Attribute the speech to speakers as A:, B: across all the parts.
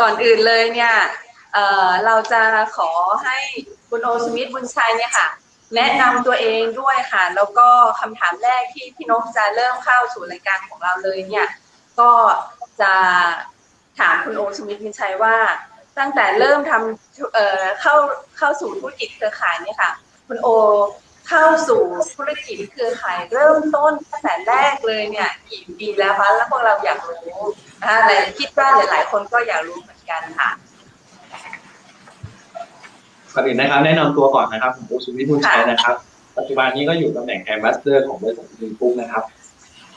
A: ก่อนอื่นเลยเนี่ยเอ่อเราจะขอให้คุณโอสมิธบุญชัยเนี่ยค่ะ แนะนำตัวเองด้วยค่ะ แล้วก็คำถามแรกที่พี่นกจะเริ่มเข้าสู่รายการของเราเลยเนี่ย ก็จะถามคุณโอสมิธบุญชัยว่า ตั้งแต่เริ่มทำเอ่อเข้าเข้าสู่ธุรกิจเครือข่ายเนี่ยค่ะ คุณโอ เข้าสู่ธุรกิจเครือข่ายเริ่มต้นตั้งแต่แรกเลยเนี่ยกี่ปีแล้วคะแล้วพวกเราอยากรู้นะคะแต่คิดว่าหลาย ๆ คนก็อยากรู้เหมือนกันค่ะ
B: ก่อนอื่นนะครับแนะนำตัวก่อนนะครับผมโอสุวิทย์บุญชัยนะครับ ปัจจุบันนี้ก็อยู่ตำแหน่งแอมบาสเดอร์ของบริษัทอินปุ๊กนะครับ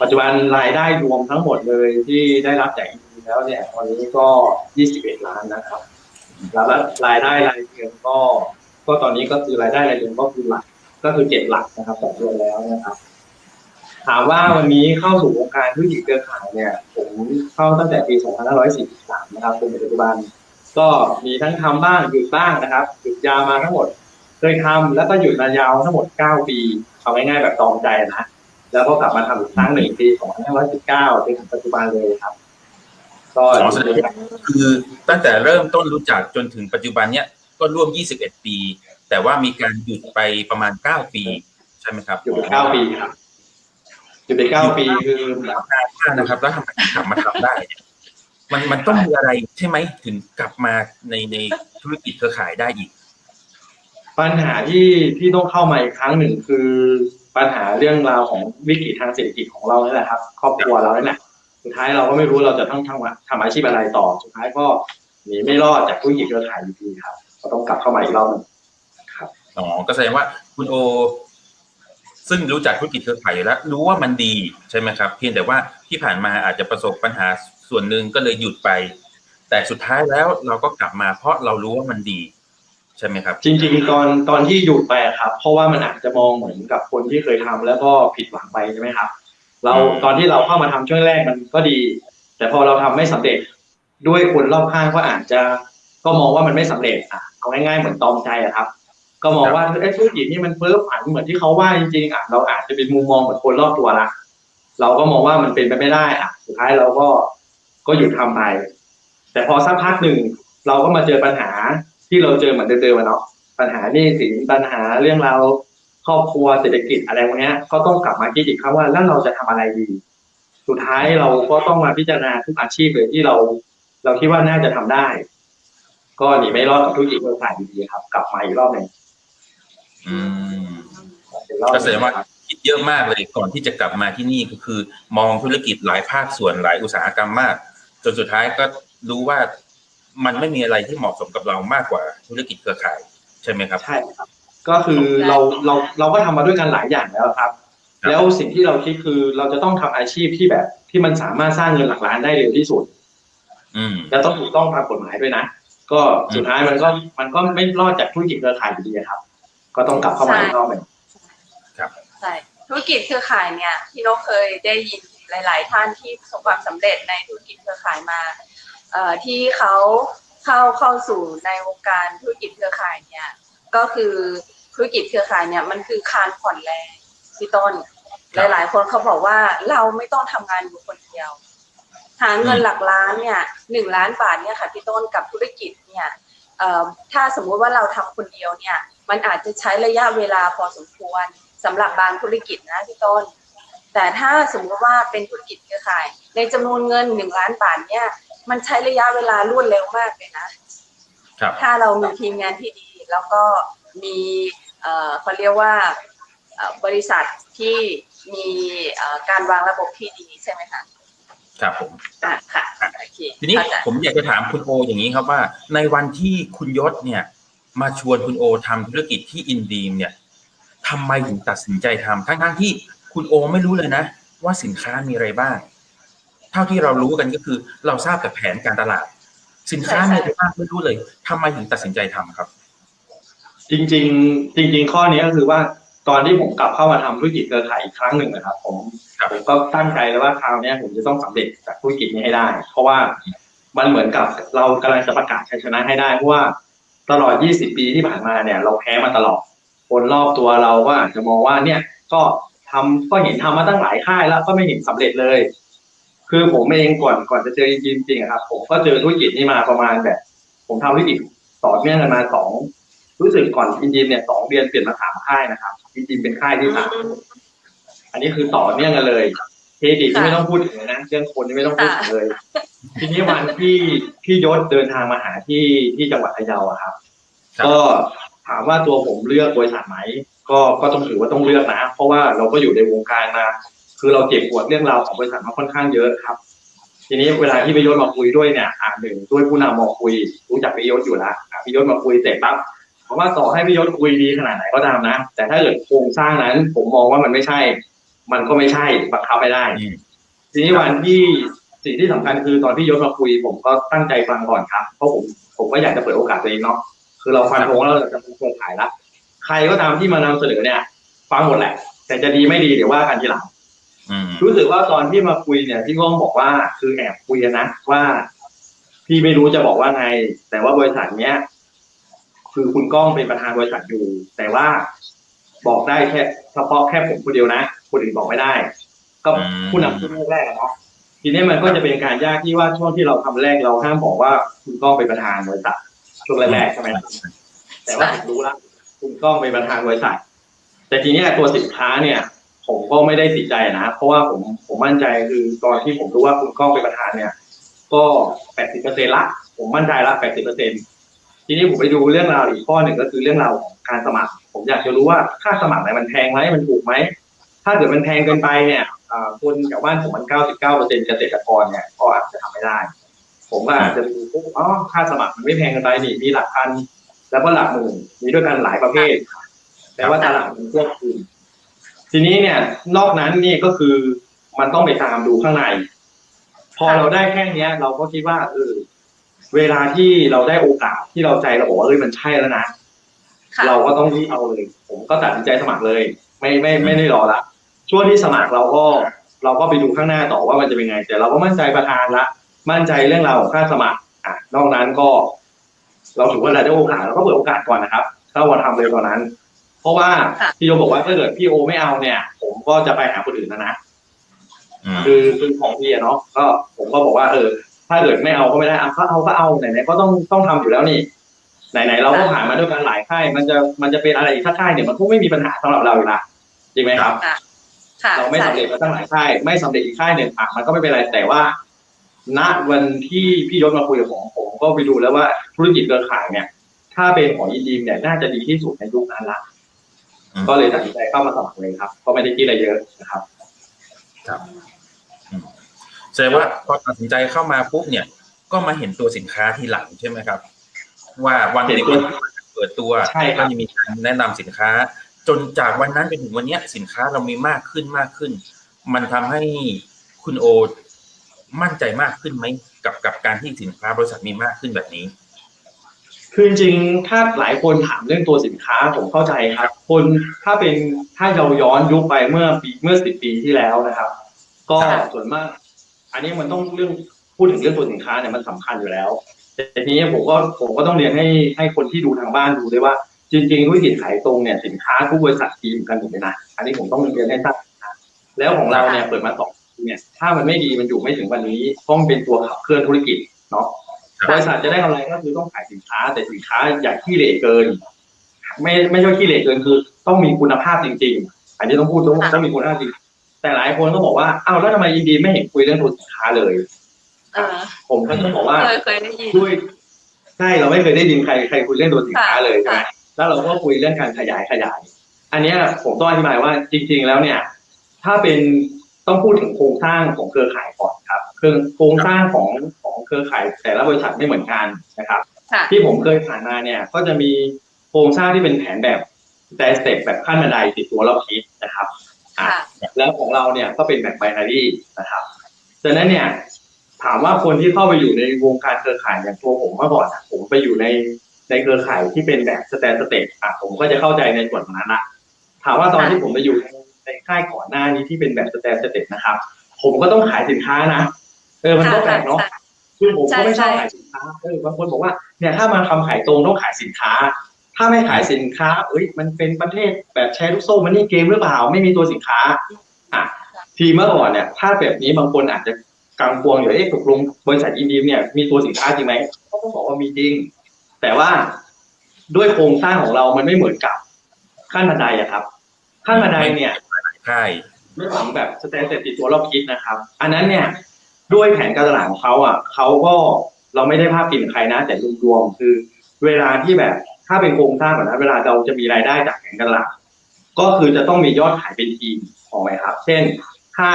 B: ปัจจุบันรายได้รวมทั้งหมดเลยที่ได้รับจากอินแล้วเนี่ยตอนนี้ก็ 21 ล้านนะครับ แล้วรายได้รายเดือนก็ ก็ตอนนี้ก็คือรายได้รายเดือนก็คือหลัก ก็คือเจ็ดหลักนะครับต่อเดือนแล้วนะครับ ถามว่าวันนี้เข้าสู่วงการธุรกิจเครือข่ายเนี่ย ผมเข้าตั้งแต่ปี2543นะครับจนปัจจุบัน ก็มีทั้งทำบ้างหยุดบ้างนะครับหยุดยาวมาทั้งหมดเคยทำแล้วก็หยุดมายาวทั้งหมด 9 ปีเอาง่ายๆแบบตองใจนะแล้วก็กลับมาทำอีกครั้งหนึ่งปี2519จนถึงปัจจุบันเลยครับก็
C: คือตั้งแต่เริ่มต้นรู้จักจนถึงปัจจุบันเนี้ยก็ร่วม 21 ปี แต่ว่ามีการหยุดไปประมาณ9ปี ใช่ไหมครับ
B: อยู่ไป9ปีครับอยู่ไป9ปีคือ
C: นานมากนะครับ แล้วทำไมถึงกลับมาทำได้เนี่ยมันมันต้องมีอะไรใช่ไหมถึงกลับมาในในธุรกิจเครือข่ายได้อีก
B: ปัญหาที่ที่ต้องเข้ามาอีกครั้งหนึ่งคือปัญหาเรื่องราวของวิกฤตทางเศรษฐกิจของเรานี่แหละครับ ครอบครัวเราเนี่ยแหละสุดท้ายเราก็ไม่รู้เราจะต้องทำทำอาชีพอะไรต่อ สุดท้ายก็หนีไม่รอดจากธุรกิจเครือข่ายอยู่ดีครับ ก็ต้องกลับเข้ามาอีกรอบหนึงครับ
C: อ๋อก็แสดงว่าคุณโอ ซึ่งรู้จักธุรกิจเครือข่ายอยู่แล้ว รู้ว่ามันดีใช่ไหมครับ เพียงแต่ว่าที่ผ่านมาอาจจะประสบปัญหาส่วนหนึ่งก็เลยหยุดไป แต่สุดท้ายแล้วเราก็กลับมา เพราะเรารู้ว่ามันดี ใช่ไหมครับ
B: จริงๆตอนตอนที่หยุดไปอะครับ เพราะว่ามันอาจจะมองเหมือนกับคนที่เคยทำแล้วก็ผิดหวังไปใช่ไหมครับ เรา
C: อืม
B: ตอนที่เราเข้ามาทำช่วงแรกมันก็ดี แต่พอเราทำไม่สำเร็จด้วยคนรอบข้างก็อาจจะก็มองว่ามันไม่สำเร็จอะเอาง่ายๆเหมือนตอมใจอะครับ ก็มองว่าไอ้ธุรกิจนี่มันเพิ่มผันเหมือนที่เขาว่าจริงๆอะเราอาจจะเป็นมุมมองเหมือนคนรอบตัวละเราก็มองว่ามันเป็นไปไม่ได้อะสุดท้ายเราก็ก็หยุดทำไป แต่พอสักพักหนึ่งเราก็มาเจอปัญหาที่เราเจอเหมือนเดิมๆอะเนาะปัญหาหนี้สินปัญหาเรื่องราวครอบครัวเศรษฐกิจอะไรพวกเนี้ยก็ต้องกลับมาคิดอีกครั้งว่าแล้วเราจะทำอะไรดี สุดท้ายเราก็ต้องมาพิจารณาทุกอาชีพเลยที่เรา เราคิดว่าน่าจะทำได้ ก็หนีไม่รอดกับธุรกิจเครือข่ายดีๆครับ กลับมาอีกรอบหนึ่ง
C: อืม
B: อีรอบห
C: ก็
B: นึ่ง
C: แสดงว่าคิดเยอะมากเลยก่อนที่จะกลับมาที่นี่ก็คือ มองธุรกิจหลายภาคส่วนหลายอุตสาหกรรมมาก จนสุดท้ายก็รู้ว่ามันไม่มีอะไรที่เหมาะสมกับเรามากกว่าธุรกิจเครือข่าย ใช่ไหมครับ
B: ใช่ครับ ก็คือเราเราเราก็ทำมาด้วยกันหลายอย่างแล้วครับ
C: ครับ
B: แล้วสิ่งที่เราคิดคือเราจะต้องทำอาชีพที่แบบ ที่มันสามารถสร้างเงินหลักล้านได้เร็วที่สุด
C: อืม
B: และต้องถูกต้องตามกฎหมายด้วยนะก็สุดท้ายมันก็มันก็ไม่รอดจากธุรกิจเครือข่ายอยู่ดีอะครับ ก็ต้องกลับเข้ามาอีกรอบหนึ่ง
A: ใช่ธุรกิจเครือข่ายเนี่ยพี่นกเคยได้ยินหลาย ๆ ท่านที่ประสบความสำเร็จในธุรกิจเครือข่ายมาเอ่อที่เขาเข้าเข้าสู่ในวงการธุรกิจเครือข่ายเนี่ยก็คือธุรกิจเครือข่ายเนี่ยมันคือคานผ่อนแรงพี่ต้น
C: ครั
A: ห
C: บ
A: ลาย ๆ คนเขาบอกว่าเราไม่ต้องทำงานอยู่คนเดียว หาเงินหลักล้านเนี่ยหนึ่งล้านบาทเนี่ยค่ะพี่ต้นกับธุรกิจเนี่ยเอ่อ ถ้าสมมุติว่าเราทำคนเดียวเนี่ย มันอาจจะใช้ระยะเวลาพอสมควรสำหรับบางธุรกิจนะพี่ต้น แต่ถ้าสมมติว่าเป็นธุรกิจเครือข่าย ในจำนวนเงินหนึ่งล้านบาทเนี่ยมันใช้ระยะเวลารวดเร็วมากเลยนะ
C: ครับ
A: ถ้าเรามีทีมงานที่ดี แล้วก็มีเอ่อเขาเรียกว่าเอ่อบริษัทที่มีเอ่อการวางระบบที่ดีใช่ไหมคะ
C: ครับผม
A: อะค่ะโอเค
C: ทีนี้
A: เข้าใจ
C: ผมอยากจะถามคุณโออย่างนี้ครับว่า ในวันที่คุณยศเนี่ย มาชวนคุณโอทำธุรกิจที่อินดีมเนี่ยทำไมถึงตัดสินใจทำทั้งๆที่คุณโอไม่รู้เลยนะ ว่าสินค้ามีอะไรบ้าง เท่าที่เรารู้กันก็คือ เราทราบแต่แผนการตลาด สินค้ามีอะไรบ้างไม่รู้เลยทำไมถึงตัดสินใจทำครับ
B: จริงๆ จริง ๆ ข้อนี้ก็คือว่าตอนที่ผมกลับเข้ามาทำธุรกิจเครือข่ายอีกครั้งหนึ่งนะครับ ผม
C: ครับ
B: ผมก็ตั้งใจแล้วว่าคราวนี้ผมจะต้องสำเร็จจากธุรกิจนี้ให้ได้ เพราะว่ามันเหมือนกับเรากำลังจะประกาศชัยชนะให้ได้เพราะว่าตลอด 20 ปีที่ผ่านมาเนี่ย เราแพ้มาตลอด คนรอบตัวเราก็อาจจะมองว่าเนี่ยก็ทำก็เห็นทำมาตั้งหลายค่ายแล้วก็ไม่เห็นสำเร็จเลย คือผมเองก่อนก่อนจะเจอจริงจริงครับ ผมก็เจอธุรกิจนี้มาประมาณแบบ ผมทำธุรกิจต่อเนื่องกันมาสองรู้สึกก่อนอินดีมเนี่ยสองเดือนเปลี่ยนมาสามค่ายนะครับอินดีมเป็นค่ายที่สาม อันนี้คือต่อเนื่องกันเลยเครดิตนี่ไม่ต้องพูดถึงเลยนะเรื่องคนนี่ไม่ต้องพูดถึงเลย ทีนี้วันที่พี่ยศเดินทางมาหาที่ที่จังหวัดพะเยาอะครับ
C: ครับ
B: ก็ถามว่าตัวผมเลือกบริษัทไหมก็ก็ต้องถือว่าต้องเลือกนะ เพราะว่าเราก็อยู่ในวงการมา คือเราเจ็บปวดเรื่องราวของบริษัทมาค่อนข้างเยอะครับ ทีนี้เวลาที่พี่ยศมาคุยด้วยเนี่ยอ่าหนึ่งด้วยผู้นำมาคุย รู้จักพี่ยศอยู่แล้วอะพี่ยศมาคุยเสร็จปั๊บเพราะว่าต่อให้พี่ยศคุยดีขนาดไหนก็ตามนะ แต่ถ้าเกิดโครงสร้างนั้นผมมองว่ามันไม่ใช่ มันก็ไม่ใช่บังคับไม่ได้
C: อืม
B: ทีนี้วันที่สิ่งที่สำคัญคือตอนที่ยศมาคุย ผมก็ตั้งใจฟังก่อนครับ เพราะผมผมก็อยากจะเปิดโอกาสตัวเองเนาะคือเราฟันธงแล้วเราจะเป็นคนขายละใครก็ตามที่มานำเสนอเนี่ย ฟังหมดแหละ แต่จะดีไม่ดีเดี๋ยวว่ากันทีหลัง
C: อืม
B: รู้สึกว่าตอนที่มาคุยเนี่ยพี่ก้องบอกว่าคือแอบคุยกันนะว่าพี่ไม่รู้จะบอกว่าไง แต่ว่าบริษัทเนี้ยคือคุณก้องเป็นประธานบริษัทอยู่ แต่ว่าบอกได้แค่เฉพาะแค่ผมคนเดียวนะ คนอื่นบอกไม่ได้ ก็ผู้นำช่วงแรกๆอะเนาะทีนี้มันก็จะเป็นการยากที่ว่าช่วงที่เราทำแรกเราห้ามบอกว่าคุณก้องเป็นประธานบริษัทช่วงแรกๆใช่ไหมแต่ว่าผมรู้แล้วคุณก้องเป็นประธานบริษัทแต่ทีเนี้ยตัวสินค้าเนี่ย ผมก็ไม่ได้ติดใจนะเพราะว่าผมผมมั่นใจคือตอนที่ผมรู้ว่าคุณก้องเป็นประธานเนี่ย ก็แปดสิบเปอร์เซ็นละผมมั่นใจละแปดสิบเปอร์เซ็นทีนี้ผมไปดูเรื่องราวอีกข้อหนึ่งก็คือเรื่องราวของการสมัคร ผมอยากจะรู้ว่าค่าสมัครเนี่ยมันแพงไหมมันถูกไหม ถ้าเกิดมันแพงเกินไปเนี่ยอ่าคนแถวบ้านผมมันเก้าสิบเก้าเปอร์เซ็นเกษตรกรเนี่ยก็อาจจะทำไม่ได้ ผมก็อาจจะดูปุ๊บอ๋อค่าสมัครมันไม่แพงเกินไปนี่มีหลักพัน แล้วก็หลักหมื่นมีด้วยกันหลายประเภทแต่ว่าตลาดมันควบคุมทีนี้เนี่ย นอกนั้นนี่ก็คือมันต้องไปตามดูข้างใน พอเราได้แค่เนี้ย เราก็คิดว่าเออเวลาที่เราได้โอกาสที่เราใจเราบอกว่าเอ้ยมันใช่แล้วนะ
A: ค่ะ
B: เราก็ต้องรีบเอาเลย ผมก็ตัดสินใจสมัครเลย ไม่ไม่ไม่ได้รอละ ช่วงที่สมัครเราก็เราก็ไปดูข้างหน้าต่อว่ามันจะเป็นไง แต่เราก็มั่นใจประธานละ มั่นใจเรื่องราวของค่าสมัคร อะนอกนั้นก็ เราถือว่าเราได้โอกาสเราก็เปิดโอกาสก่อนนะครับ ถ้าวันทำเลยตอนนั้น เพราะว่า
A: ค่ะ
B: พี่โยบอกว่าถ้าเกิดพี่โอไม่เอาเนี่ย ผมก็จะไปหาคนอื่นแล้วนะ
C: อืม
B: คือคือของพี่อะเนาะก็ผมก็บอกว่า เออ ถ้าเกิดไม่เอาก็ไม่ได้เอาก็เอาก็เอาไหนๆก็ต้องต้องทำอยู่แล้วนี่ไหนๆเราก็ผ่านมาด้วยกันหลายค่ายมันจะมันจะเป็นอะไรอีกถ้าค่ายเนี่ยมันคงไม่มีปัญหาสำหรับเราอยู่ละจริงไหมครับ
A: ค่ะค่ะ
B: เราไม่สำเร็จมาตั้งหลายค่าย ไม่สำเร็จอีกค่ายหนึ่งอะมันก็ไม่เป็นไรแต่ว่า ณวันที่พี่ยศมาคุยกับผมผมก็ไปดูแล้วว่าธุรกิจเครือข่ายเนี่ย ถ้าเป็นของยีดีมเนี่ยน่าจะดีที่สุดในยุคนั้นละ
C: อืม
B: ก็เลยตัดสินใจเข้ามาสมัครเลยครับ ก็ไม่ได้คิดอะไรเยอะนะครับ
C: แสดงว่าพอตัดสินใจเข้ามาปุ๊บเนี่ย ก็มาเห็นตัวสินค้าทีหลังใช่ไหมครับ ว่าวัน
B: เห็น
C: ใน
B: ตัว
C: วันเปิดตัว
B: ใช่ครับ
C: ก็จะมีการแนะนำสินค้า จนจากวันนั้นไปถึงวันเนี้ยสินค้าเรามีมากขึ้นมากขึ้น มันทำให้คุณโอมั่นใจมากขึ้นไหมกับกับการที่สินค้าบริษัทมีมากขึ้นแบบนี้
B: คือจริงๆถ้าหลายคนถามเรื่องตัวสินค้าผมเข้าใจครับ คนถ้าเป็นถ้าเราย้อนยุคไปเมื่อปีเมื่อสิบปีที่แล้วนะครับ ก็
C: ครับ
B: ส่วนมาก อันนี้มันต้องเรื่องพูดถึงเรื่องตัวสินค้าเนี่ยมันสำคัญอยู่แล้วแต่ทีนี้ผมก็ผมก็ต้องเรียนให้ให้คนที่ดูทางบ้านดูด้วยว่า จริงๆธุรกิจขายตรงเนี่ยสินค้าทุกบริษัทดีเหมือนกันหมดเลยนะอันนี้ผมต้องเรียนให้ทราบนะแล้วของเราเนี่ยเปิดมาสองปีเนี่ย ถ้ามันไม่ดีมันอยู่ไม่ถึงวันนี้ต้องเป็นตัวขับเคลื่อนธุรกิจเนาะ
C: ครับ
B: บริษัทจะได้กำไรก็คือต้องขายสินค้า แต่สินค้าอย่าขี้เหร่เกิน ไม่ไม่ใช่ขี้เหร่เกินคือ ต้องมีคุณภาพจริง ๆ อันนี้ต้องพูดต้อง
A: ค่ะ
B: ต้องมีคุณภาพจริงแต่หลายคนก็บอกว่าอ้าวแล้วทำไมยินดีไม่เห็นคุยเรื่องตัวสินค้าเลย
A: เออ
B: ผมก็ต้องบอกว่า
A: เคยเคยได้ยิน
B: ด้วยใช่เราไม่เคยได้ยินใครใครคุยเรื่องตัวสินค้าเลยใช่ไหม
A: ค่ะ
B: แล้วเราก็คุยเรื่องการขยายขยาย อันเนี้ยผมต้องอธิบายว่าจริง ๆ แล้วเนี่ย ถ้าเป็นต้องพูดถึงโครงสร้างของเครือข่ายก่อนครับคือโครงสร้างของของเครือข่ายแต่ละบริษัทไม่เหมือนกันนะครับ
A: ค่ะ
B: ที่ผมเคยผ่านมาเนี่ย ก็จะมีโครงสร้างที่เป็นแผนแบบแต่สเต็ปแบบขั้นบันไดติดตัวเราคิดนะครับอะ
A: ค่ะ
B: แล้วของเราเนี่ยก็เป็นแบบไบนารีนะครับฉะนั้นเนี่ยถามว่าคนที่เข้าไปอยู่ในวงการเครือข่ายอย่างตัวผมเมื่อก่อนอะผมไปอยู่ใน ในเครือข่ายที่เป็นแบบสแตนสเต็ปอะผมก็จะเข้าใจในส่วนนั้นละถามว่าตอนที่ผมไปอยู่ในในค่ายก่อนหน้านี้ที่เป็นแบบสแตนสเต็ปนะครับ ผมก็ต้องขายสินค้านะเออมันก็แปลกเนาะคือผมก็ไม่ชอบ
A: ใช่
B: ขายสินค้าเออบางคนบอกว่าเนี่ยถ้ามาทำขายตรงต้องขายสินค้า ถ้าไม่ขายสินค้า เอ้ย มันเป็นประเทศแบบแชร์ลูกโซ่มันนี่เกมหรือเปล่าไม่มีตัวสินค้าอะทีเมื่อก่อนเนี่ย ถ้าแบบนี้บางคนอาจจะกังวลอยู่เอ๊ะตกลงบริษัทอินดีมเนี่ยมีตัวสินค้าจริงไหมก็ต้องบอกว่ามีจริง แต่ว่าด้วยโครงสร้างของเรามันไม่เหมือนกับขั้นบันไดอะครับขั้นบันไดเนี่ย
C: ใช่
B: ไม่ถึงแบบสแตนเสร็จติดตัวรอบคิดนะครับ อันนั้นเนี่ยด้วยแผนการตลาดของเขาอะเขาก็เราไม่ได้ภาพกินใครนะ แต่รวมๆคือ เวลาที่แบบถ้าเป็นโครงสร้างแบบนั้นเวลาเราจะมีรายได้จากแผนการตลาดก็คือจะต้องมียอดขายเป็นทีมของไหมครับ เช่นถ้า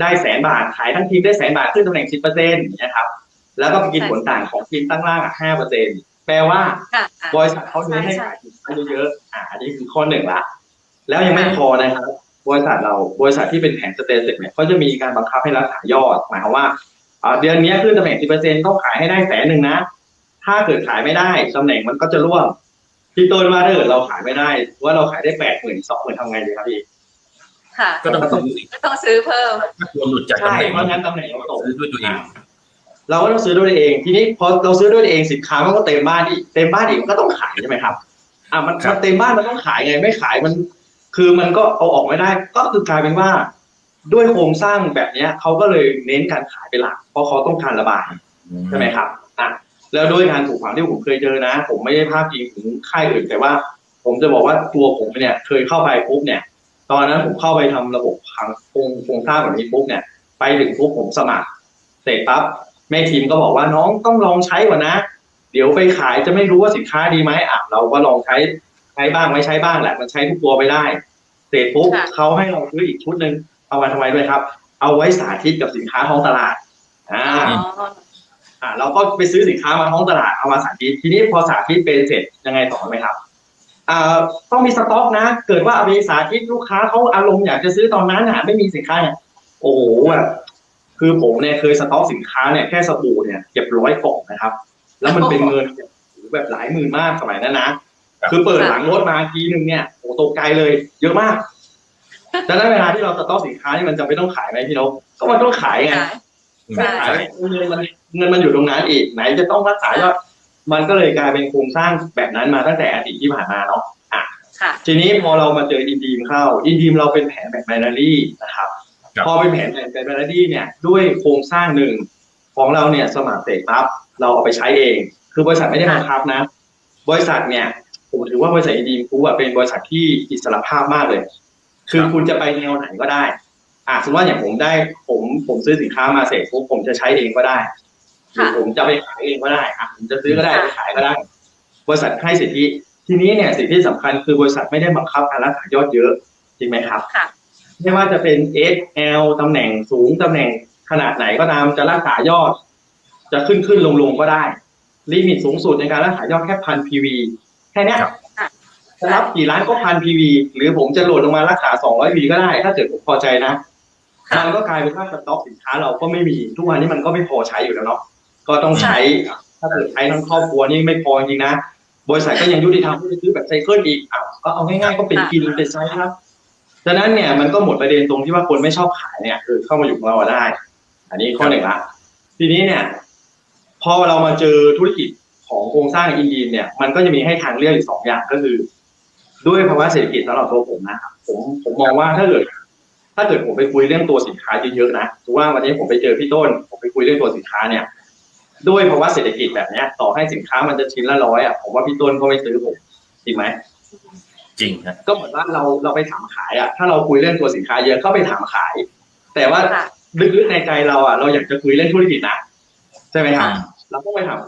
B: ได้แสนบาทขายทั้งทีมได้แสนบาทขึ้นตำแหน่งสิบเปอร์เซ็นต์นะครับ แล้วก็ไปกินผลต่างของทีมตั้งล่างอะห้าเปอร์เซ็นต์ แปลว่า
A: ค่ะอะ
B: บริษัทเขาเน้นให้ขายสินค้าเยอะๆอ่าอันนี้คือข้อหนึ่งละแล้วยังไม่พอนะครับ บริษัทเราบริษัทที่เป็นแผนสเตทเนี่ยเขาจะมีการบังคับให้รักษายอดหมายความว่าอ่าเดือนนี้ขึ้นตำแหน่ง10%ต้องขายให้ได้แสนหนึ่งนะ ถ้าเกิดขายไม่ได้ตำแหน่งมันก็จะร่วงพี่ต้นว่าถ้าเกิดเราขายไม่ได้ว่าเราขายได้แปดหมื่นสองหมื่นทำไงดีครับพี่
A: ค่ะ
C: ก็ต้องซื้อ
A: ก็ต้องซื้อเพิ่ม
C: ถ้ากลัวหลุดจากตำ
B: ใช่
C: แหน่ง
B: เพราะงั้นตำแหน่งเราตก
C: ซื้อด้วยตัวเอง
B: เราก็ต้องซื้อด้วยตัวเอง ทีนี้พอเราซื้อด้วยตัวเองสินค้ามันก็เต็มบ้านอีกเต็มบ้านอีกมันก็ต้องขายใช่ไหมครับอะมัน
C: ครับ
B: มันเต็มบ้านมันต้องขายไงไม่ขายมัน คือมันก็เอาออกไม่ได้ ก็คือกลายเป็นว่า ด้วยโครงสร้างแบบเนี้ยเขาก็เลยเน้นการขายเป็นหลัก เพราะเขาต้องการระบายใช่ไหมครับอะแล้วด้วยงานปลูกฝังที่ผมเคยเจอนะ ผมไม่ได้ภาพจริงถึงค่ายอื่นแต่ว่า ผมจะบอกว่าตัวผมเนี่ย เคยเข้าไปปุ๊บเนี่ย ตอนนั้นผมเข้าไปทำระบบพังโครงโครงสร้างแบบนี้ปุ๊บเนี่ย ไปถึงปุ๊บผมสมัครเสร็จปั๊บ แม่ทีมก็บอกว่าน้องต้องลองใช้ก่อนนะ เดี๋ยวไปขายจะไม่รู้ว่าสินค้าดีไหมอะเราก็ลองใช้ใช้บ้างไม่ใช้บ้างแหละ มันใช้ทุกตัวไปได้ เสร็จปุ๊บ
A: ค่ะ
B: เขาให้เราซื้ออีกชุดหนึ่งเอามาทำไมด้วยครับ เอาไว้สาธิตกับสินค้าท้องตลาดอ่า
A: อ๋อ
B: อ่าเราก็ไปซื้อสินค้ามาท้องตลาดเอามาสาธิต ทีนี้พอสาธิตเป็นเสร็จยังไงต่อไหมครับอ่าต้องมีสต็อกนะ เกิดว่าเอาไปสาธิตลูกค้าเขาอารมณ์อยากจะซื้อตอนนั้นอะไม่มีสินค้าเนี่ยโอ้โหแบบ คือผมเนี่ยเคยสต็อกสินค้าเนี่ยแค่สบู่เนี่ยเก็บร้อยกล่องนะครับ แล้วมันเป็นเงินแบบหลายหมื่นมากสมัยนั้นนะคือเปิดหลังรถมาทีนึงเนี่ยโอ้ตกใจเลย เยอะมากดังนั้นเวลาที่เราสต็อกสินค้านี่มันจะไม่ต้องขายไหมพี่นกก็มันต้องขายไง
A: ขาย
B: ไม่
A: ใช่
B: ขายเงินมันเงินมันอยู่ตรงนั้นอีกไหนจะต้องรักษายอดมันก็เลยกลายเป็นโครงสร้างแบบนั้นมาตั้งแต่อดีตที่ผ่านมาเนาะอะ
A: ค่ะ
B: ทีนี้พอเรามาเจออินดีมเข้า อินดีมเราเป็นแผนแบบไบนารีนะครับ
C: ครับ
B: พอเป็นแผนแบบไบนารีเนี่ยด้วยโครงสร้างหนึ่งของเราเนี่ยสมัครเสร็จปั๊บเราเอาไปใช้เอง คือบริษัทไม่ได้บังคับนะ บริษัทเนี่ยผมถือว่าบริษัทอินดีมกูอะเป็นบริษัทที่อิสระภาพมากเลย คือคุณจะไปแนวไหนก็ได้อะสมมติว่าอย่างผมได้ผมผมซื้อสินค้ามาเสร็จปุ๊บผมจะใช้เองก็ได้หรือผมจะไปขายเองก็ได้อะผมจะซื้อก็ได้ไปขายก็ได้ บริษัทให้สิทธิ ทีนี้เนี่ยสิ่งที่สำคัญคือบริษัทไม่ได้บังคับการรักษายอดเยอะจริงไหมครับ
A: ค่ะ
B: ไม่ว่าจะเป็น S L ตำแหน่งสูงตำแหน่งขนาดไหนก็ตามจะรักษายอด จะขึ้นขึ้นลงลงก็ได้ ลิมิตสูงสุดในการรักษายอดแค่พัน PV แค่เนี้ย
C: ครับ
B: จะรับกี่ล้านก็พัน PV หรือผมจะโหลดลงมารักษา200 PV ก็ได้ ถ้าเกิดผมพอใจนะ
A: ค่ะ
B: มันก็กลายเป็นว่าสต็อกสินค้าเราก็ไม่มีทุกวันนี้มันก็ไม่พอใช้อยู่แล้วเนาะก็ต้องใช้ ถ้าเกิดใช้ทั้งครอบครัวนี่ไม่พอจริงๆนะบริษัทก็ยังยุติธรรมที่จะซื้อแบบไซเคิลอีกอ้าวก็เอาง่ายๆก็เป็นกินเป็นไซส์ครับ ฉะนั้นเนี่ยมันก็หมดประเด็นตรงที่ว่าคนไม่ชอบขายเนี่ยคือเข้ามาอยู่ของเราได้ อันนี้ข้อหนึ่งละทีนี้เนี่ย พอเรามาเจอธุรกิจของโครงสร้างอินดีนเนี่ยมันก็จะมีให้ทางเลือกอีกสองอย่างก็คือ ด้วยภาวะเศรษฐกิจสำหรับตัวผมนะครับผมผมมองว่าถ้าเกิดถ้าเกิดผมไปคุยเรื่องตัวสินค้าเยอะๆนะถือว่าวันนี้ผมไปเจอพี่ต้น ผมไปคุยเรื่องตัวสินค้าเนี่ย ด้วยภาวะเศรษฐกิจแบบเนี้ย ต่อให้สินค้ามันจะชิ้นละร้อยอะผมว่าพี่ต้นก็ไม่ซื้อผมจริงไหม
C: จริงครับ
B: ก็เหมือนว่าเราเราไปถามขายอะถ้าเราคุยเรื่องตัวสินค้าเยอะก็ไปถามขาย แต่ว่า
A: ค่ะ
B: ลึกๆในใจเราอะเราอยากจะคุยเรื่องธุรกิจนะใช่ไหมครับ
C: อืม
B: เราก็ไปถาม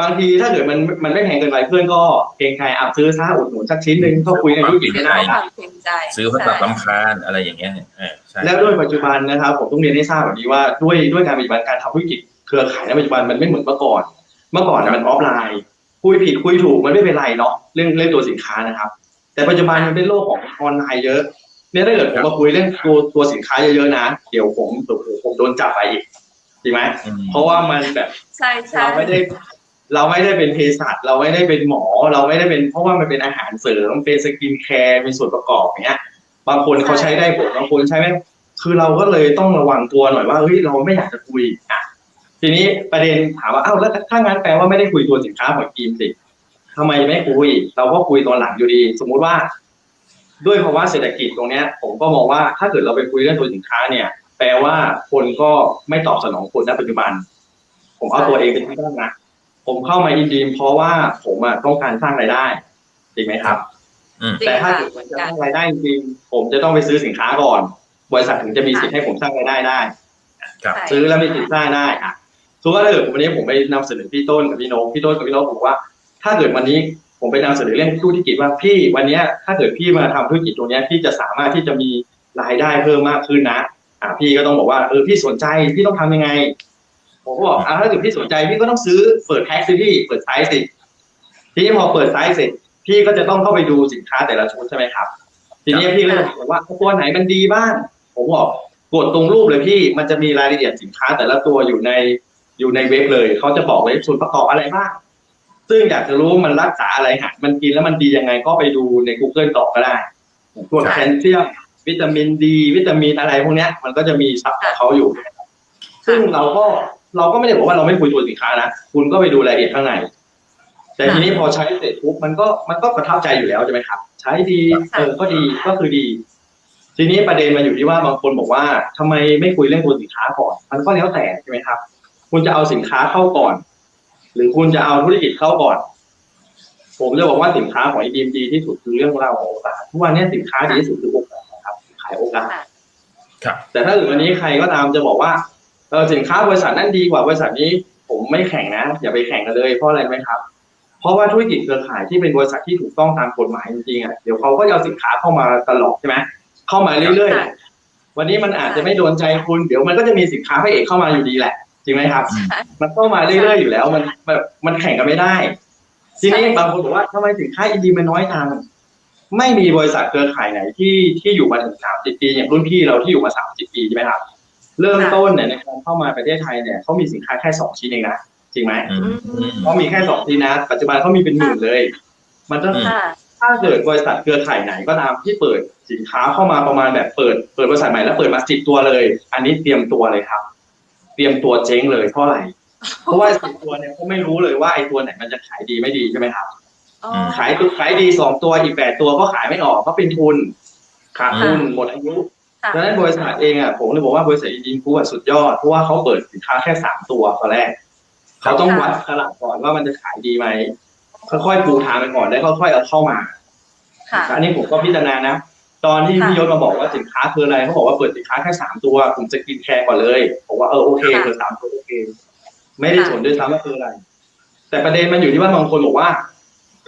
B: บางทีถ้าเกิดมันมันไม่แพงเกินไปเพื่อนก็เกรงใจอับซื้อซะอุดหนุนสักชิ้นหนึ่งก็คุยในธุรกิจ
A: เป็
B: ไม่
A: น
B: ได้
A: ความเต็มใจ
C: ซื้อเพราะตัด
A: ใช่
C: ลำคาญอะไรอย่างเงี้ยเออใช่
B: แล้วด้วยปัจจุบันนะครับ ผมต้องเรียนให้ทราบแบบนี้ว่าด้วยด้วยการปฏิบัติการทำธุรกิจเครือข่ายในปัจจุบันมันไม่เหมือนเมื่อก่อน เมื่อก่อนเนี่ยมันออฟไลน์ คุยผิดคุยถูกมันไม่เป็นไรเนาะเรื่องเรื่องตัวสินค้านะครับ แต่ปัจจุบันมันเป็นโลกของออนไลน์เยอะเนี่ยถ้าเกิดผมมาคุยเรื่องตัวตัวสินค้าเยอะๆนะเดี๋ยวผมผมผมโดนจับไปอีกจริงไหม
C: อืม
B: เพราะว่ามันแบบ
A: ใช่ใช่
B: เราไม่ได้ เราไม่ได้เป็นเภสัชเราไม่ได้เป็นหมอ เราไม่ได้เป็นเพราะว่ามันเป็นอาหารเสริมเป็นสกินแคร์เป็นส่วนประกอบอย่างเงี้ย บางคนเขาใช้ได้ผลบางคนใช้ไม่คือเราก็เลยต้องระวังตัวหน่อยว่าเฮ้ยเราไม่อยากจะคุยอะทีนี้ประเด็นถามว่าอ้าวแล้วถ้างั้นแปลว่าไม่ได้คุยตัวสินค้าของทีมสิ ทำไมไม่คุย เราก็คุยตอนหลังอยู่ดี สมมุติว่า ด้วยภาวะเศรษฐกิจตรงเนี้ย ผมก็มองว่าถ้าเกิดเราไปคุยเรื่องตัวสินค้าเนี่ยไปลว่าคนก็ไม่ตอบสนองคนณปัจจุบัน ผมเอาตัวเองเป็นที่ตั้งนะผมเข้ามาอินดีมเพราะว่าผมอะต้องการสร้างรายได้จริงไหมครับ
C: อืม
A: จริง
B: แต่ถ้า
A: ค่ะ
B: เกิดมันจะสร้างรายได้จริงๆผมจะต้องไปซื้อสินค้าก่อน บริษัทถึงจะมีสิทธิ์ให้ผมสร้างรายได้ได้
C: ครับ
A: ใช่
B: ซื้อแล้วมีสิทธิ์สร้างได้อะสมมติว่าถ้าเกิดวันนี้ผมไปนำเสนอพี่ต้นกับพี่โนกพี่ต้นกับพี่โนกบอกว่า ถ้าเกิดวันนี้ผมไปนำเสนอเรื่องธุรกิจว่าพี่วันนี้ถ้าเกิดพี่มาทำธุรกิจตรงนี้พี่จะสามารถที่จะมีรายได้เพิ่มมากขึ้นนะอะพี่ก็ต้องบอกว่าเออพี่สนใจพี่ต้องทำยังไงผมก็บอกอะถ้าเกิดพี่สนใจพี่ก็ต้องซื้อเปิดแพ็คสิพี่เปิดไซส์สิทีนี้พอเปิดไซส์เสร็จพี่ก็จะต้องเข้าไปดูสินค้าแต่ละชุดใช่ไหมครับ ทีนี้พี่ก็จะบอกว่าตัวไหนมันดีบ้างผมบอกกดตรงรูปเลยพี่มันจะมีรายละเอียดสินค้าแต่ละตัวอยู่ในอยู่ในเว็บเลยเขาจะบอกเลยส่วนประกอบอะไรบ้าง ซึ่งอยากจะรู้มันรักษาอะไรหายมันกินแล้วมันดียังไงก็ไปดูใน Google ต่อก็ได้พวก
C: ใช่
B: แคลเซียมวิตามินดี วิตามินอะไรพวกเนี้ยมันก็จะมีศัพท์ของเขาอยู่ ซึ่งเราก็เราก็ไม่ได้บอกว่าเราไม่คุยตัวสินค้านะ คุณก็ไปดูรายละเอียดข้างใน แต่ทีนี้พอใช้เสร็จปุ๊บมันก็มันก็ประทับใจอยู่แล้วใช่ไหมครับ ใช้ดีเออก็ดีก็คือดี ทีนี้ประเด็นมันอยู่ที่ว่าบางคนบอกว่าทำไมไม่คุยเรื่องตัวสินค้าก่อน มันก็แล้วแต่ใช่ไหมครับ คุณจะเอาสินค้าเข้าก่อน หรือคุณจะเอาธุรกิจเข้าก่อน ผมจะบอกว่าสินค้าของ EDM ดีที่สุดคือเรื่องราวของโอกาสทุกวันนี้สินค้าดีที่สุดคือโอกาสนะครับขายโอกาส
A: ค่ะ
C: ครับ
B: แต่ถ้าเกิดวันนี้ใครก็ตามจะบอกว่าเออสินค้าบริษัทนั้นดีกว่าบริษัทนี้ ผมไม่แข่งนะ อย่าไปแข่งกันเลยเพราะอะไรรู้ไหมครับ เพราะว่าธุรกิจเครือข่ายที่เป็นบริษัทที่ถูกต้องตามกฎหมายจริงๆอะเดี๋ยวเขาก็จะเอาสินค้าเข้ามาตลอดใช่ไหมเข้ามาเรื่อย
A: ค่ะ
B: ๆวันนี้มันอาจจะไม่โดนใจคุณ เดี๋ยวมันก็จะมีสินค้าพระเอกเข้ามาอยู่ดีแหละ จริงไหมครับ
C: อืม
B: มันเข้ามาเรื่อยๆอยู่แล้ว มันแบบมันแข่งกันไม่ได้ ทีนี้
A: ใช่
B: บางคนบอกว่าทำไมสินค้าอินดีมันน้อยจังไม่มีบริษัทเครือข่ายไหนที่ที่อยู่มาถึงสามสิบปี อย่างรุ่นพี่เราที่อยู่มาสามสิบปีใช่ไหมครับ เริ่มต้นเนี่ยในการเข้ามาประเทศไทยเนี่ยเขามีสินค้าแค่สองชิ้นเองนะจริงไหม
C: อืมอืม
B: เขามีแค่สองชิ้นนะปัจจุบันเขามีเป็นหมื่นเลย มันต้อง
C: อืม
A: ค่ะ
B: ถ้าเกิดบริษัทเครือข่ายไหนก็ตามที่เปิดสินค้าเข้ามาประมาณแบบเปิดเปิดบริษัทใหม่แล้วเปิดมาสิบตัวเลย อันนี้เตรียมตัวเลยครับ เตรียมตัวเจ๊งเลยเพราะอะไรเพราะว่าสิบตัวเนี่ยเขาไม่รู้เลยว่าไอ้ตัวไหนมันจะขายดีไม่ดีใช่ไหมครับ
A: อ๋อ
B: ขายตัวขายดีสองตัวอีกแปดตัวก็ขายไม่ออกเพราะเป็นทุนขาดทุนหมดอายุ
A: ค่ะ
B: ดังนั้นบริษัทเองอะผมเลยบอกว่าบริษัทอินดินคูอะสุดยอดเพราะว่าเขาเปิดสินค้าแค่สามตัวตอนแรกเขาต้องวัดตลาดก่อนว่ามันจะขายดีไหมค่อยๆปูทางไปก่อนแล้วค่อยๆเอาเข้ามา
A: ค่ะ
B: อันนี้ผมก็พิจารณานะ ตอนที่
A: ค่ะ
B: พี่ยศมาบอกว่าสินค้าคืออะไรเขาบอกว่าเปิดสินค้าแค่สามตัวผมจะกินแคร์ก่อนเลยผมว่าเออโอเค
A: ค่ะ
B: เปิดสามตัวโอเคไม่ได้
A: ค่ะ
B: สนด้วยซ้ำว่าคืออะไร แต่ประเด็นมันอยู่ที่ว่าบางคนบอกว่า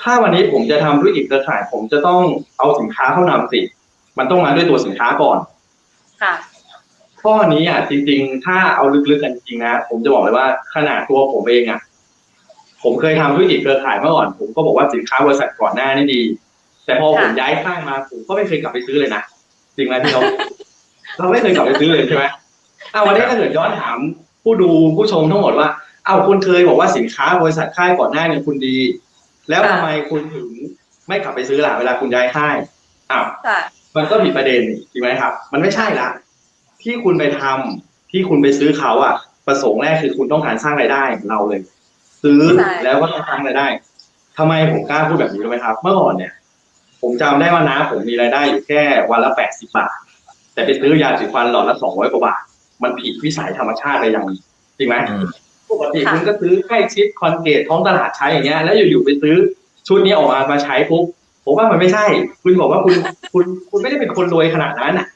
B: ถ้าวันนี้ผมจะทำธุรกิจเครือข่าย ผมจะต้องเอาสินค้าเข้านำสิ มันต้องมาด้วยตัวสินค้าก่อน
A: ค่ะ
B: ข้อนี้อะจริง ๆ ถ้าเอาลึกๆกันจริงๆนะผมจะบอกเลยว่าขนาดตัวผมเองอะผมเคยทำธุรกิจเครือข่ายเมื่อก่อน ผมก็บอกว่าสินค้าบริษัทก่อนหน้านี่ดี แต่พอผม
A: ค่ะ
B: ย้ายค่ายมาผมก็ไม่เคยกลับไปซื้อเลยนะจริงไหมพี่น้องเราไม่เคยกลับไปซื้อเลยใช่ไหมอ้าววันนี้ถ้าเกิดย้อนถามผู้ดูผู้ชมทั้งหมดว่าอ้าวคุณเคยบอกว่าสินค้าบริษัทค่ายก่อนหน้าเนี่ยคุณดี แล้วทำไมคุณถึงไม่กลับไปซื้อล่ะเวลาคุณย้ายค่ายอ้าว
A: ค่ะ
B: มันก็ผิดประเด็นจริงไหมครับ มันไม่ใช่ละที่คุณไปทำที่คุณไปซื้อเขาอะประสงค์แรกคือคุณต้องการสร้างรายได้เราเลย ซื้อ
A: ใช่
B: แล้วก็ต้องสร้างรายได้ทำไมผมกล้าพูดแบบนี้รู้ไหมครับ เมื่อก่อนเนี่ย ผมจำได้ว่านะผมมีรายได้อยู่แค่วันละแปดสิบบาท แต่ไปซื้อยาสีฟันหลอดละสองร้อยกว่าบาท มันผิดวิสัยธรรมชาติเลยอย่างนี้จริงไหม
C: อืม
B: ปกติ
A: ค่ะ
B: คุณก็ซื้อใกล้ชิดคอนเกตท้องตลาดใช้อย่างเงี้ย แล้วอยู่ๆไปซื้อชุดนี้ออกมามาใช้ปุ๊บผมว่ามันไม่ใช่ คุณบอกว่าคุณคุณคุณไม่ได้เป็นคนรวยขนาดนั้นอะ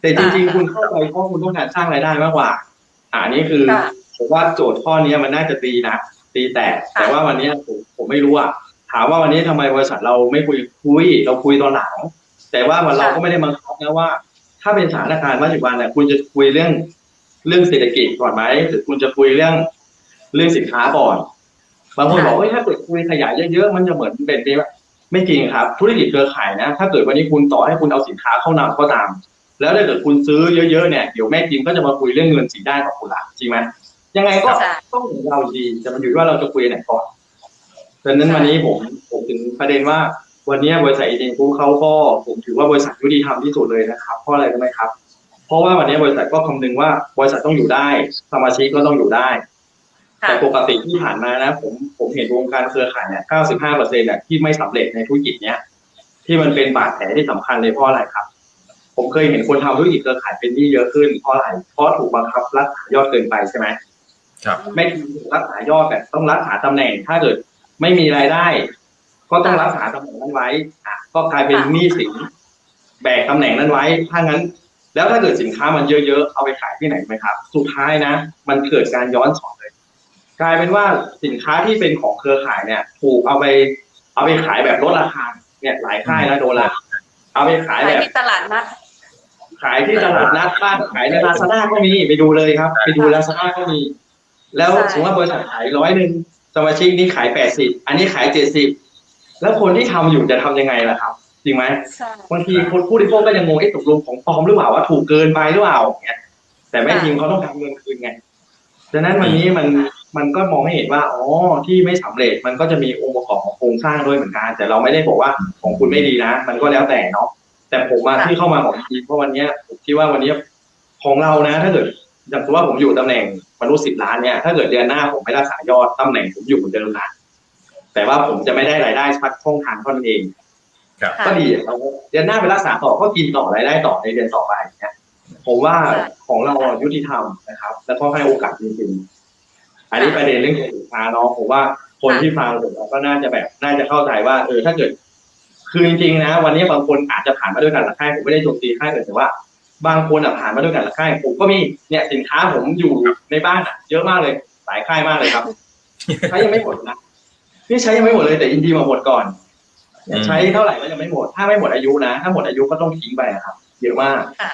B: แต่จริงๆ คุณเข้าไปเพราะคุณต้องการสร้างรายได้มากกว่า อ่านี่คือ
A: ค่ะ
B: ผมว่าโจทย์ข้อนี้มันน่าจะตีนะตีแตก
A: ค่ะ
B: แต่ว่าวันนี้ผมผมไม่รู้อะ ถามว่าวันนี้ทำไมบริษัทเราไม่คุยคุยเราคุยตอนหลังแต่ว่าวันเราก็ไม่ได้บังคับนะว่า ถ้าเป็นสถานการณ์ปัจจุบันเนี่ยคุณจะคุยเรื่องเรื่องเศรษฐกิจก่อนไหมหรือคุณจะคุยเรื่องเรื่องสินค้าก่อนบางคนบอกว่าถ้าเกิดคุยขยายเยอะๆมันจะเหมือนเป็นไปว่าไม่จริงครับ ธุรกิจเครือข่ายนะ ถ้าเกิดวันนี้คุณต่อให้คุณเอาสินค้าเข้านำก็ตาม แล้วถ้าเกิดคุณซื้อเยอะๆเนี่ยเดี๋ยวแม่จริงก็จะมาคุยเรื่องเงินสีได้กับคุณละจริงไหมยังไงก็
A: ใช่
B: ต้องเหมือนเราอยู่ดีแต่มันอยู่ที่ว่าเราจะคุยอันไหนก่อน ดังนั้นวันนี้ผมผมถึงประเด็นว่า วันนี้บริษัทเอเจนต์เขาก็ผมถือว่าบริษัทยุติธรรมที่สุดเลยนะครับเพราะอะไรรู้ไหมครับ เพราะว่าวันนี้บริษัทก็คำนึงว่าบริษัทต้องอยู่ได้ สมาชิกก็ต้องอยู่ได้
A: ค่ะ
B: แต่ปกติที่ผ่านมานะผมผมเห็นวงการเครือข่ายเนี่ย 95เปอร์เซ็นต์ที่ไม่สำเร็จในธุรกิจเนี้ยที่มันเป็นบาดแผลที่สำคัญเลยเพราะอะไรครับ ผมเคยเห็นคนทำธุรกิจเครือข่ายเป็นหนี้เยอะขึ้นเพราะอะไรเพราะถูกบังคับรักษายอดเกินไปใช่ไหม
C: ครับ
B: ไม่รักษายอดแต่ต้องรักษาตำแหน่ง ถ้าเกิด ไม่มีรายได้ ก็ต้องรักษาตำแหน่งนั้นไว้อะก็กลายเป็นหนี้สินแบกตำแหน่งนั้นไว้ ถ้างั้น แล้วถ้าเกิดสินค้ามันเยอะๆ เอาไปขายที่ไหนไหมครับ สุดท้ายนะ มันเกิดการย้อนสอนเลย กลายเป็นว่าสินค้าที่เป็นของเครือข่ายเนี่ย ถูกเอาไป เอาไปขายแบบลดราคา เนี่ยหลายค่ายนะโดนละเอาไปขาย
A: ขา
B: แบ
A: ย
B: บ
A: ที่ตลาดนัด
B: ขายที่ตลาดนัดบ้างขายในลาซาด้าก็มี ไปดูเลยครับ ไปดูลาซาด้าก็มี แล้ว
A: ใช่
B: สมมติว่าบริษัทขายร้อยหนึ่ง สมาชิกนี่ขายแปดสิบอันนี้ขายเจ็ดสิบแล้วคนที่ทำอยู่จะทำยังไงล่ะครับ จริงไหม
A: ใช่
B: บางทีคนผู้บริโภคก็ยังงงไอ้ตกลงของปลอมหรือเปล่าว่าถูกเกินไปหรือเปล่าอย่างเงี้ยแต่แม่ทีมเขาต้องการเงินคืนไงดังนั้นวันนี้มันมันก็มองให้เห็นว่าอ๋อที่ไม่สำเร็จมันก็จะมีองค์ประกอบของโครงสร้างด้วยเหมือนกันแต่เราไม่ได้บอกว่าของคุณไม่ดีนะ มันก็แล้วแต่เนาะแต่ผมมาที่เข้ามาของทีมเพราะวันเนี้ยผมคิดว่าวันเนี้ยของเรานะ ถ้าเกิดอย่างสมมติว่าผมอยู่ตำแหน่ง มนุษย์สิบล้านเนี่ยถ้าเกิดเดือนหน้าผมไม่รักษายอดตำแหน่งผมอยู่เหมือนเดิมนะแต่ว่าผมจะไม่ได้รายได้สักช่องทางเท่านั้นเอง
C: ครับ
B: ก็ดีอะเราเดือนหน้าไปรักษาต่อก็กินต่อรายได้ต่อในเดือนต่อไปเนี่ยผมว่า
A: ใช่
B: ของเราอะยุติธรรมนะครับ แล้วก็ให้โอกาสจริงๆอันนี้ประเด็นเรื่องสินค้าเนาะผมว่าคนที่ฟังผมก็น่าจะแบบน่าจะเข้าใจว่าเออถ้าเกิดคือจริงๆนะ วันนี้บางคนอาจจะผ่านมาด้วยกันหลักค่ายผมไม่ได้โจมตีค่ายอื่นแต่ว่า บางคนอะผ่านมาด้วยกันหลักค่ายผมก็มีเนี่ยสินค้าผมอยู่ในบ้านอะเยอะมากเลยหลายค่ายมากเลยครับใช้ยังไม่หมดนะนี่ใช้ยังไม่หมดเลยแต่อินดีมาหมดก่อน
C: อืม
B: ใช้เท่าไหร่ก็ยังไม่หมด ถ้าไม่หมดอายุนะ ถ้าหมดอายุก็ต้องทิ้งไปอะครับ เยอะมาก
A: ค่ะ